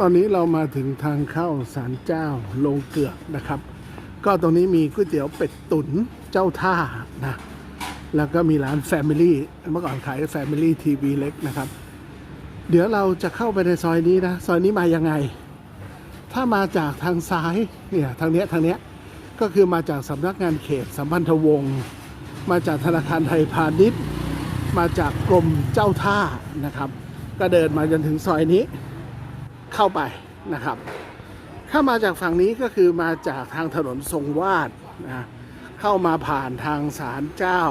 ตอนนี้เรามาถึงทางเข้าศาลเจ้าลงเกือกนะครับ ก็ตรงนี้มีก๋วยเตี๋ยวเป็ดตุ๋นเจ้าท่านะแล้วก็มีร้าน Family เมื่อก่อนขาย Family TV เล็กนะครับ เดี๋ยวเราจะเข้าไปในซอยนี้นะ ซอยนี้มายังไง ถ้ามาจากทางซ้ายเนี่ยทางเนี้ยทางเนี้ยก็คือมาจากสำนักงานเขตสัมพันธวงศ์มาจากธนาคารไทยพาณิชย์ มาจากกรมเจ้าท่านะครับ ก็เดินมาจนถึงซอยนี้ เข้าไปนะครับ ถ้ามาจากฝั่งนี้ก็คือมาจากทางถนนทรงวาดนะเข้ามาผ่านทางศาลเจ้า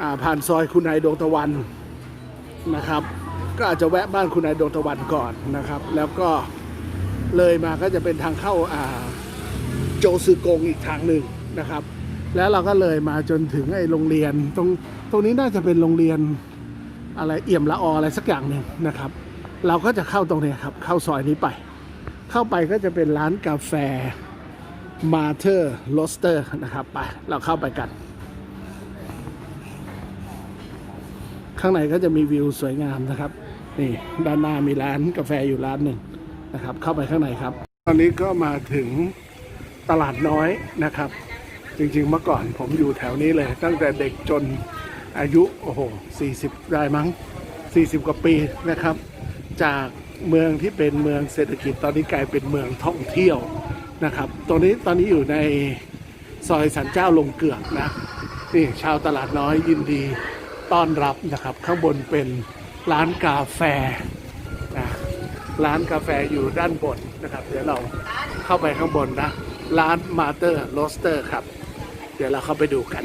อ่าผ่านซอยคุณนายดวงตะวันนะครับ ก็อาจจะแวะบ้านคุณนายดวงตะวันก่อนนะครับ แล้วก็เลยมาก็จะเป็นทางเข้าอ่าโจซือกงอีกทางหนึ่งนะครับ แล้วเราก็เลยมาจนถึงไอ้โรงเรียนตรงตรงนี้น่าจะเป็นโรงเรียนอะไรเอี่ยมละออะไรสักอย่างหนึ่งนะครับ เราก็จะเข้าตรงนี้ครับ เข้าซอยนี้ไป เข้าไปก็จะเป็นร้านกาแฟมาเธอร์โรสเตอร์นะครับไปเราเข้าไปกัน ข้างในก็จะมีวิวสวยงามนะครับ นี่ด้านหน้ามีร้านกาแฟอยู่ร้านหนึ่งนะครับ เข้าไปข้างในครับ ตอนนี้ก็มาถึงตลาดน้อยนะครับ จริงๆเมื่อก่อนผมอยู่แถวนี้เลย ตั้งแต่เด็กจนอายุโอ้โห40 ได้มั้ง 40 กว่าปีนะครับ จากเมืองที่เป็นเมืองเศรษฐกิจตอนนี้กลายเป็นเมืองท่องเที่ยวนะครับ ตรงนี้ตอนนี้อยู่ในซอยสันเจ้าลงเกือกนะนี่ชาวตลาดน้อยยินดีต้อนรับนะครับ ข้างบนเป็นร้านกาแฟนะร้านกาแฟอยู่ด้านบนนะครับ เดี๋ยวเราเข้าไปข้างบนนะ ร้านมาเตอร์โรสเตอร์ครับ เดี๋ยวเราเข้าไปดูกัน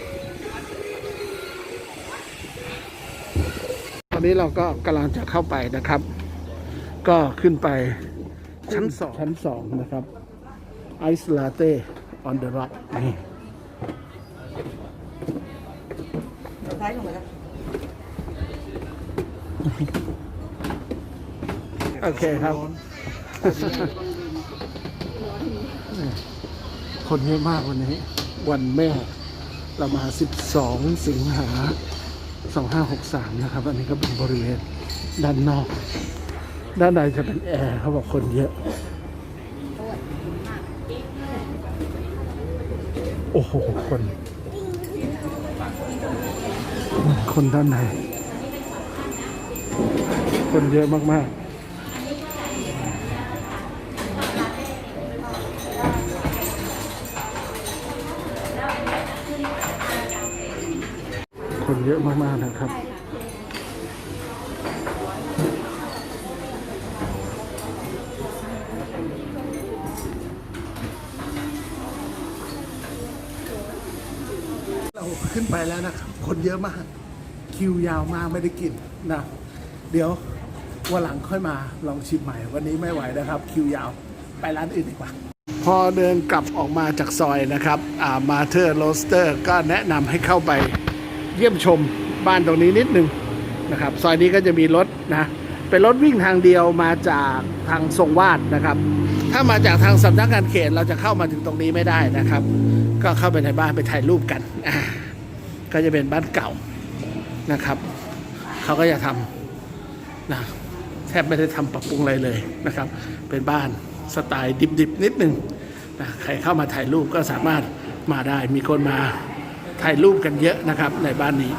ตอนนี้เราก็กำลังจะเข้าไปนะครับ ก็ขึ้นไปชั้นสองชั้นสองนะครับไอซ์ลาเต้ออนเดอะร็อกนี่ท้ายของมันนะโอเคครับ คนเยอะมากวันนี้ วันแม่ เรามา 12 สิงหา 2563 นะครับ อันนี้ก็เป็นบริเวณด้านนอก ด้านในจะเป็นแอร์เขาบอกคนเยอะ โอ้โห คน คนด้านใน คนเยอะมากๆคนเยอะมาก ๆ นะครับ เราขึ้นไปแล้วนะครับ คนเยอะมาก คิวยาวมากไม่ได้กินนะ เดี๋ยววันหลังค่อยมาลองชิมใหม่ วันนี้ไม่ไหวนะครับ คิวยาวไปร้านอื่นดีกว่า พอเดินกลับออกมาจากซอยนะครับมาเธอร์โรสเตอร์ก็แนะนำให้เข้าไปเยี่ยมชมบ้านตรงนี้นิดนึงนะครับ ซอยนี้ก็จะมีรถนะเป็นรถวิ่งทางเดียวมาจากทางทรงวาดนะครับ ถ้ามาจากทางสำนักงานเขตเราจะเข้ามาถึงตรงนี้ไม่ได้นะครับ ก็เข้าไปในบ้านไปถ่ายรูปกันก็จะเป็นบ้านเก่านะครับ เขาก็จะทำนะแทบไม่ได้ทำปรับปรุงอะไรเลยนะครับ เป็นบ้านสไตล์ดิบๆนิดนึงนะใครเข้ามาถ่ายรูปก็สามารถมาได้มีคนมาถ่ายรูปกันเยอะนะครับในบ้านนี้